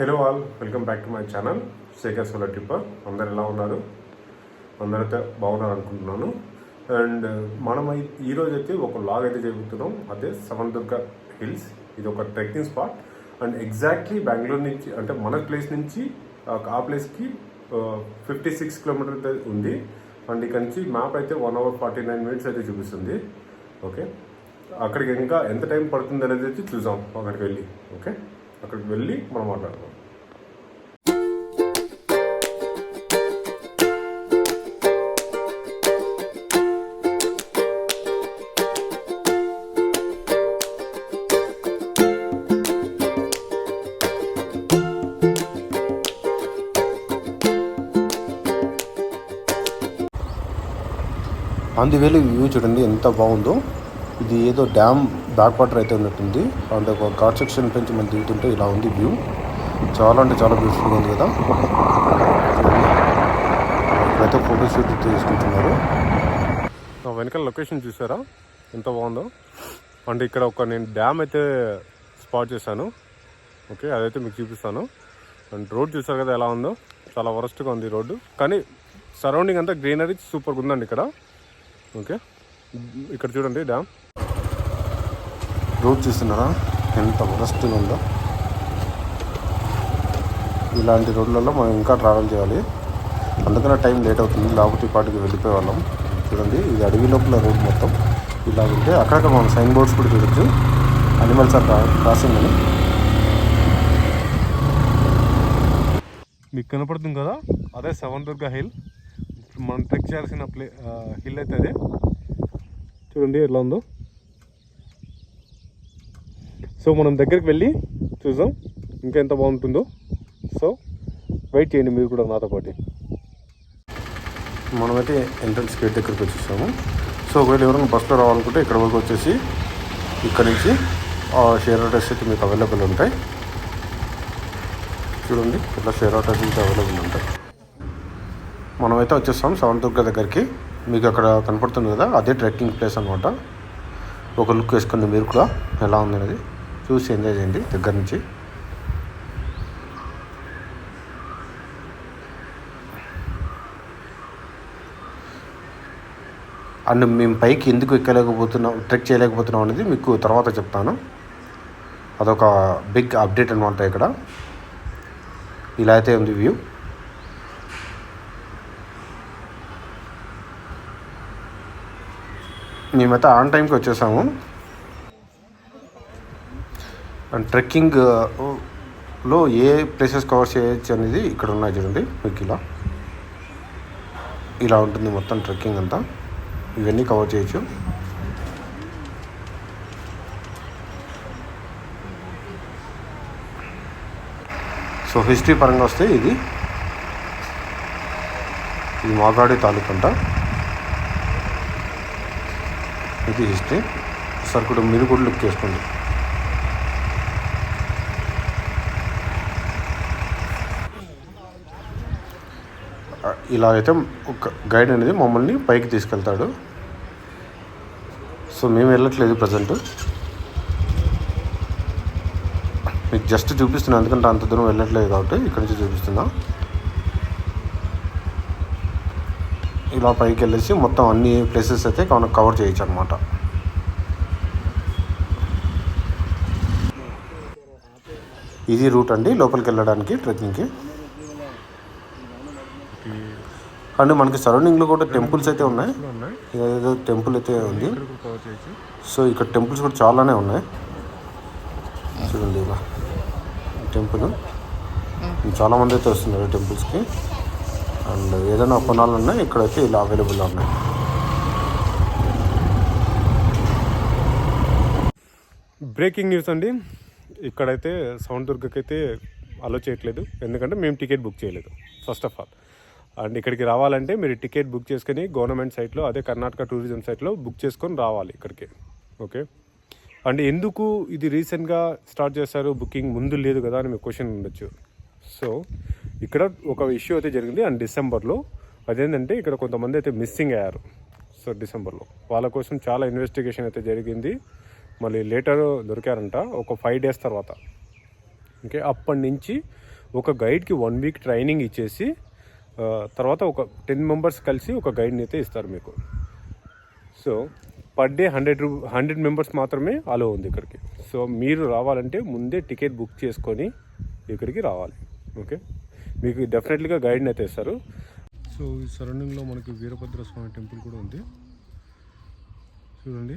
Hello all welcome back to my channel Shekhar solar tipper అందరు ఎలా ఉన్నారు? అందరైతే బాగున్నారు అనుకుంటున్నాను. అండ్ uh, మనం ఈరోజు అయితే ఒక లాగ్ అయితే జరుగుతున్నాం. అదే సెవెన్ హిల్స్. ఇది ఒక trekking spot and exactly Bengaluru నుంచి అంటే మన ప్లేస్ నుంచి ఆ- ఆ ప్లేస్కి ఫిఫ్టీ సిక్స్ కిలోమీటర్ అయితే ఉంది. అండ్ ఇక్కడ నుంచి మ్యాప్ అయితే one hour forty nine minutes అయితే చూపిస్తుంది. ఓకే అక్కడికి ఇంకా ఎంత టైం పడుతుంది అనేది అయితే చూసాం అక్కడికి వెళ్ళి. ఓకే అక్కడికి వెళ్ళి మనం మాట్లాడుకోవాలి అందువేళ వ్యూ చూడండి ఎంత బాగుందో. ఇది ఏదో డ్యామ్ బ్యాక్ వాటర్ అయితే ఉన్నట్టుంది. అండ్ ఒక ఘాట్ సెక్షన్ నుంచి మనం దిగుతుంటే ఇలా ఉంది వ్యూ. చాలా అంటే చాలా బ్యూటిఫుల్గా ఉంది కదా. ఇక్కడైతే ఫోటోషూట్ తీసుకుంటున్నారు. వెనకాల లొకేషన్ చూసారా? ఎంత బాగుందో. అంటే ఇక్కడ ఒక నేను డ్యామ్ అయితే స్పాట్ చేశాను. ఓకే అదైతే మీకు చూపిస్తాను. అండ్ రోడ్ చూసారు కదా ఎలా ఉందో. చాలా వరస్ట్గా ఉంది రోడ్డు. కానీ సరౌండింగ్ అంతా గ్రీనరీ సూపర్గా ఉందండి ఇక్కడ. ఓకే ఇక్కడ చూడండి డ్యామ్. రోడ్ చూస్తున్నారా? ఎంత వరస్ట్గా ఉందో. ఇలాంటి రోడ్లలో మనం ఇంకా ట్రావెల్ చేయాలి. అందుకనే టైం లేట్ అవుతుంది. లేకపోతే పాటికి వెళ్ళిపోయే వాళ్ళం చూడండి ఇది అడవి లోపల రోడ్ మొత్తం. ఇలా ఉంటే అక్కడక్కడ మనం సైన్ బోర్డ్స్ కూడా చూడొచ్చు. అనిమల్స్ ఆర్ క్రాసింగ్ అని. మీకు కనపడుతుంది కదా? అదే సెవెన్ దుర్గా హిల్ మనం ట్రెక్ చేయాల్సిన ప్లే హిల్ అయితే అదే. చూడండి ఎట్లా ఉందో. సో మనం దగ్గరికి వెళ్ళి చూద్దాం ఇంకా ఎంత బాగుంటుందో. సో వెయిట్ చేయండి మీరు కూడా నాతో పాటు. మనమైతే ఎంట్రన్స్ గేట్ దగ్గరికి వచ్చేసాము. సో ఒకవేళ ఎవరైనా బస్సులో రావాలనుకుంటే ఇక్కడ వరకు వచ్చేసి ఇక్కడ నుంచి షేర్ ఆటోస్ అయితే మీకు అవైలబుల్ ఉంటాయి. చూడండి ఇట్లా షేర్ ఆటోస్ అయితే అవైలబుల్ ఉంటాయి. మనమైతే వచ్చేస్తాం సెవెన్ దుర్గ దగ్గరికి. మీకు అక్కడ కనపడుతుంది కదా అదే ట్రెక్కింగ్ ప్లేస్ అనమాట ఒక లుక్ వేసుకుంది మీరు కూడా ఎలా ఉంది అనేది. చూసి ఎంజాయ్ చేయండి దగ్గర నుంచి. అండ్ మేము పైకి ఎందుకు ఎక్కలేకపోతున్నాం ట్రెక్ చేయలేకపోతున్నాం అనేది మీకు తర్వాత చెప్తాను. అదొక బిగ్ అప్డేట్ అనమాట ఇక్కడ. ఇలా అయితే ఉంది వ్యూ మేమైతే ఆన్ టైంకి వచ్చేసాము. ట్రెక్కింగ్లో ఏ ప్లేసెస్ కవర్ చేయొచ్చు అనేది ఇక్కడ ఉన్నాయి చూడండి మీకు ఇలా. ఇలా ఉంటుంది మొత్తం ట్రెక్కింగ్ అంతా. ఇవన్నీ కవర్ చేయొచ్చు. సో హిస్టరీ పరంగా వస్తే ఇది. ఇది మాగాడి తాలూకు అంట. ఇది హిస్టరీ సార్ కూడా మీరు కూడా లుక్ చేసుకోండి. ఇలా అయితే ఒక గైడ్ అనేది మమ్మల్ని పైకి తీసుకెళ్తాడు. సో మేము వెళ్ళట్లేదు ప్రజెంట్ మీకు జస్ట్ చూపిస్తున్నా ఎందుకంటే అంత దూరం వెళ్ళట్లేదు కాబట్టి ఇక్కడ నుంచి చూపిస్తున్నా. ఇలా పైకి వెళ్ళేసి మొత్తం అన్ని ప్లేసెస్ అయితే మనం కవర్ చేయొచ్చు అనమాట ఇది రూట్ అండి లోపలికి వెళ్ళడానికి ట్రెక్కింగ్కి అండ్ మనకి సరౌండింగ్లో కూడా టెంపుల్స్ అయితే ఉన్నాయి. ఏదో టెంపుల్ అయితే ఉంది. సో ఇక్కడ టెంపుల్స్ కూడా చాలానే ఉన్నాయి. చూడండి ఇలా టెంపుల్. చాలామంది అయితే వస్తున్నారు టెంపుల్స్కి. అండ్ ఏదైనా కొనాలన్నా ఉన్నాయి ఇక్కడైతే ఇలా అవైలబుల్ ఉన్నాయి. బ్రేకింగ్ న్యూస్ అండి. ఇక్కడైతే సౌండ్ దుర్గకి అయితే అలో చేయట్లేదు. ఎందుకంటే మేము టికెట్ బుక్ చేయలేదు. ఫస్ట్ ఆఫ్ ఆల్ అండ్ ఇక్కడికి రావాలంటే మీరు టికెట్ బుక్ చేసుకొని గవర్నమెంట్ సైట్లో అదే కర్ణాటక టూరిజం సైట్లో బుక్ చేసుకొని రావాలి ఇక్కడికి. ఓకే? అండ్ ఎందుకు ఇది రీసెంట్గా స్టార్ట్ చేశారు? బుకింగ్ ముందు లేదు కదా అని మీకు క్వశ్చన్ ఉండొచ్చు. సో ఇక్కడ ఒక ఇష్యూ అయితే జరిగింది. అండ్ డిసెంబర్లో అదేంటంటే ఇక్కడ కొంతమంది అయితే మిస్సింగ్ అయ్యారు. సో డిసెంబర్లో. వాళ్ళ కోసం చాలా ఇన్వెస్టిగేషన్ అయితే జరిగింది. మళ్ళీ లేటర్ దొరికారంట ఒక ఫైవ్ డేస్ తర్వాత. ఓకే? అప్పటి నుంచి ఒక గైడ్కి వన్ వీక్ ట్రైనింగ్ ఇచ్చేసి తర్వాత ఒక టెన్ మెంబర్స్ కలిసి ఒక గైడ్ని అయితే ఇస్తారు మీకు. సో పర్ డే హండ్రెడ్ రూ హండ్రెడ్ మెంబర్స్ మాత్రమే అలో ఉంది ఇక్కడికి. సో మీరు రావాలంటే ముందే టికెట్ బుక్ చేసుకొని ఇక్కడికి రావాలి. ఓకే మీకు డెఫినెట్లీగా గైడ్ని అయితే ఇస్తారు. సో ఈ సరౌండింగ్లో మనకి వీరభద్ర స్వామి టెంపుల్ కూడా ఉంది. చూడండి.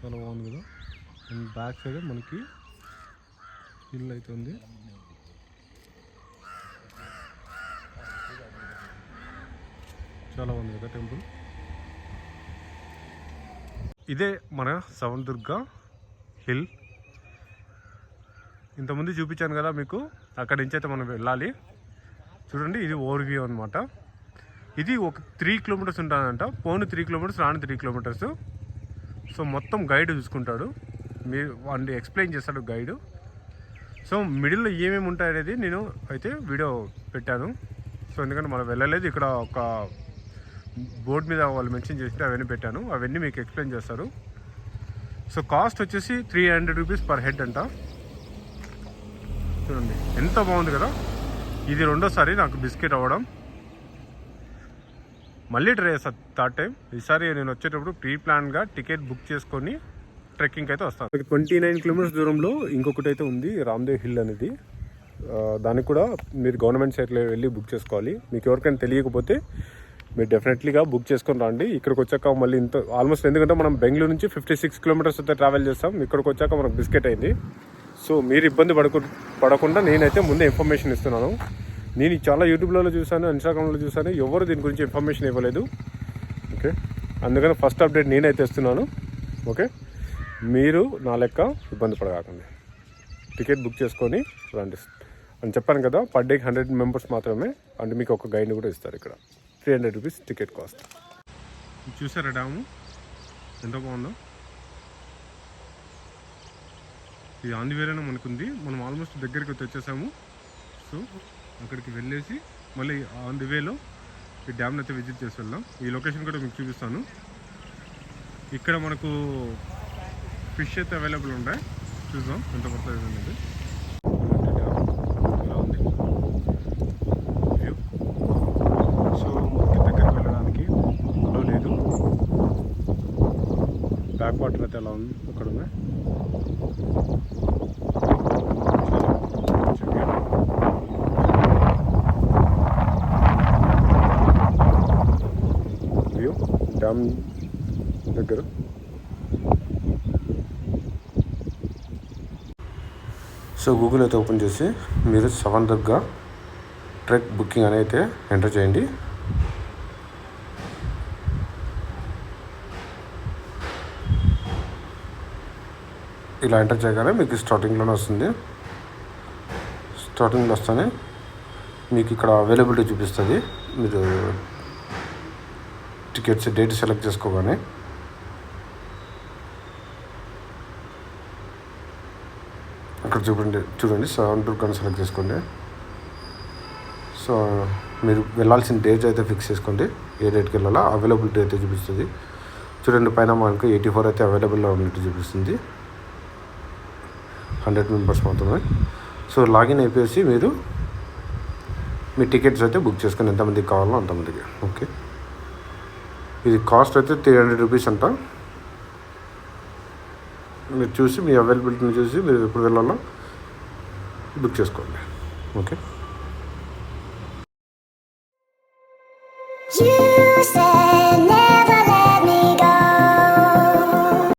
చాలా బాగుంది కదా. అండ్ బ్యాక్ సైడ్ మనకి ఇల్లు అయితే ఉంది. చాలా ఉంది కదా టెంపుల్. ఇదే మన సవనదుర్గ హిల్. ఇంతకుముందు చూపించాను కదా మీకు అక్కడి నుంచి అయితే మనం వెళ్ళాలి. చూడండి ఇది ఓవర్ వ్యూ అనమాట ఇది ఒక త్రీ కిలోమీటర్స్ ఉంటుందంట. పోను త్రీ కిలోమీటర్స్ రాను త్రీ కిలోమీటర్స్ సో మొత్తం గైడ్ చూసుకుంటాడు. మీరు వాడిని ఎక్స్ప్లెయిన్ చేస్తాడు గైడ్ సో మిడిల్లో ఏమేమి ఉంటాయనేది నేను అయితే వీడియో పెట్టాను. సో ఎందుకంటే మనం వెళ్ళలేదు ఇక్కడ ఒక బోర్డు మీద వాళ్ళు మెన్షన్ చేసి అవన్నీ పెట్టాను. అవన్నీ మీకు ఎక్స్ప్లెయిన్ చేస్తారు. సో కాస్ట్ వచ్చేసి three hundred rupees per head అంట. చూడండి ఎంత బాగుంది కదా. ఇది రెండోసారి నాకు బిస్కెట్ అవ్వడం. మళ్ళీ ట్రై చేస్తాను థర్డ్ టైం ఈసారి నేను వచ్చేటప్పుడు ప్రీ ప్లాన్గా టికెట్ బుక్ చేసుకొని ట్రెక్కింగ్ అయితే వస్తాను ట్వంటీ నైన్ కిలోమీటర్స్ దూరంలో ఇంకొకటి అయితే ఉంది రామ్దేవ్ హిల్ అనేది. దానికి కూడా మీరు గవర్నమెంట్ సైట్లో వెళ్ళి బుక్ చేసుకోవాలి. మీకు ఎవరికైనా తెలియకపోతే మీరు డెఫినెట్లీగా బుక్ చేసుకొని రండి. ఇక్కడికి వచ్చాక మళ్ళీ ఇంత ఆల్మోస్ట్ ఎందుకంటే మనం బెంగళూరు నుంచి ఫిఫ్టీ సిక్స్ కిలోమీటర్స్ అయితే ట్రావెల్ చేస్తాం. ఇక్కడికి వచ్చాక మనకు బిస్కెట్ అయింది. సో మీరు ఇబ్బంది పడకు పడకుండా నేనైతే ముందే ఇన్ఫర్మేషన్ ఇస్తున్నాను. నేను చాలా యూట్యూబ్లలో చూసాను ఇన్స్టాగ్రామ్లో చూసాను ఎవరు దీని గురించి ఇన్ఫర్మేషన్ ఇవ్వలేదు. ఓకే అందుకని ఫస్ట్ అప్డేట్ నేనైతే ఇస్తున్నాను. ఓకే మీరు నా లెక్క ఇబ్బంది పడకండి టికెట్ బుక్ చేసుకొని రండి. అని చెప్పాను కదా పర్ డేకి హండ్రెడ్ మెంబర్స్ మాత్రమే. అంటే మీకు ఒక గైడ్ కూడా ఇస్తారు ఇక్కడ. Three hundred rupees ticket cost చూసారా డ్యాము ఎంత బాగుందో? ఇది ఆంది వేరేనే మనకుంది. మనం ఆల్మోస్ట్ దగ్గరికి వచ్చి వచ్చేసాము. సో అక్కడికి వెళ్ళేసి మళ్ళీ ఆన్ ది వేలో ఈ డ్యామ్ని అయితే విజిట్ చేసి వెళ్దాం. ఈ లొకేషన్ కూడా మీకు చూపిస్తాను. ఇక్కడ మనకు ఫిష్ అయితే అవైలబుల్ ఉంటాయి చూద్దాం ఎంత పడుతుంది అనేది ఇలా ఉంది వ్యూ సో మనకి దగ్గరికి వెళ్ళడానికి అలో లేదు బ్యాక్ వాటర్ అయితే ఎలా ఉంది. అక్కడ ఉంది? వ్యూ డ్యామ్ దగ్గర. సో గూగుల్ అయితే ఓపెన్ చేసి మీరు సెవెన్ దగ్గర ట్రెక్ బుకింగ్ అని అయితే ఎంటర్ చేయండి. ఇలా ఎంటర్ చేయగానే మీకు స్టార్టింగ్లోనే వస్తుంది. స్టార్టింగ్లో వస్తేనే మీకు ఇక్కడ అవైలబిలిటీ చూపిస్తుంది. మీరు టికెట్స్ డేట్ సెలెక్ట్ చేసుకోగానే అక్కడ చూడండి చూడండి సెవెన్ కానీ సెలెక్ట్ చేసుకోండి. సో మీరు వెళ్ళాల్సిన డేట్ అయితే ఫిక్స్ చేసుకోండి. ఏ డేట్కి వెళ్ళాలో అవైలబిలిటీ అయితే చూపిస్తుంది. చూడండి పైన మనకు ఎయిటీ ఫోర్ అయితే అవైలబుల్లో ఉన్నట్టు చూపిస్తుంది. హండ్రెడ్ మెంబర్స్ మాత్రమే. సో లాగిన్ అయిపోయేసి మీరు మీ టికెట్స్ అయితే బుక్ చేసుకుని ఎంతమందికి కావాలో అంతమందికి ఓకే. ఇది కాస్ట్ అయితే త్రీ హండ్రెడ్ రూపీస్ అంట. మీరు చూసి మీ అవైలబిలిటీని చూసి మీరు ఎప్పుడు వెళ్ళాలో బుక్ చేసుకోండి. ఓకే.